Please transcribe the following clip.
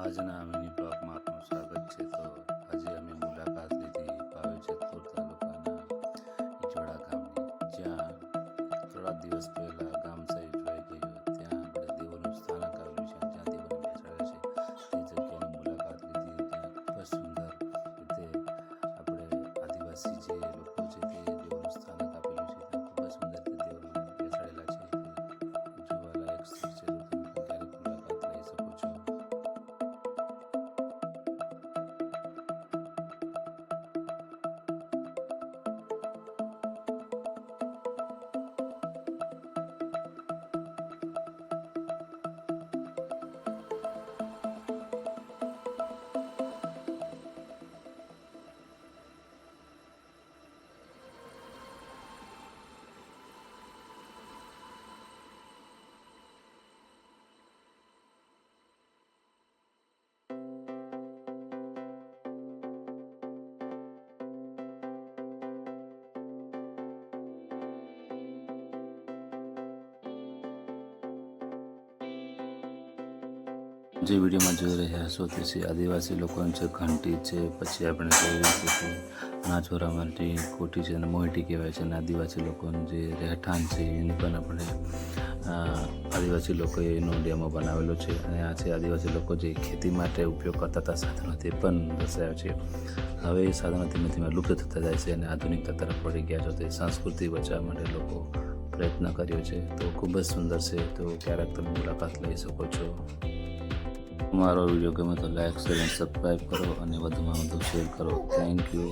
આજના મિની બ્લોગમાં આપનું સ્વાગત છે. તો આજે અમે મુલાકાત લીધી પાવી જેતપુર તાલુકાના ઈજોડા ગામની. જ્યાં થોડા દિવસ પહેલાં ગામ સાહેબ જોઈ ગયું ત્યાં આપણે દેવોનું સ્થાનક આવ્યું છે. જ્યાં દેવોને બેસાડે છે. તે જગ્યાની મુલાકાત લીધી. ત્યાં ખૂબ જ સુંદર રીતે આપણે આદિવાસી જે જે વિડીયોમાં જોઈ રહ્યા છો તે છે આદિવાસી લોકોની છે ઘંટી છે, પછી આપણે જોઈ છે નાચોરા માટે કોટી છે અને મોહિટી કહેવાય છે અને આદિવાસી લોકોનું જે રહેઠાણ છે એની પણ આપણે આદિવાસી લોકોએ એનો ડેમો બનાવેલો છે અને આ છે આદિવાસી લોકો જે ખેતી માટે ઉપયોગ કરતા હતા સાધનો તે પણ દર્શાવ્યો છે. હવે એ સાધનો ધીમે ધીમે લુપ્ત થતા જાય છે અને આધુનિકતા તરફ પડી ગયા છે. તે સંસ્કૃતિ બચાવવા માટે લોકો પ્રયત્ન કર્યો છે. તો ખૂબ જ સુંદર છે. તો ક્યારેક તમે મુલાકાત લઈ શકો છો. મારો વીડિયો ગમે તો લાઈક, શેર અને સબસ્ક્રાઈબ કરો અને વધુમાં વધુ શેર કરો. Thank you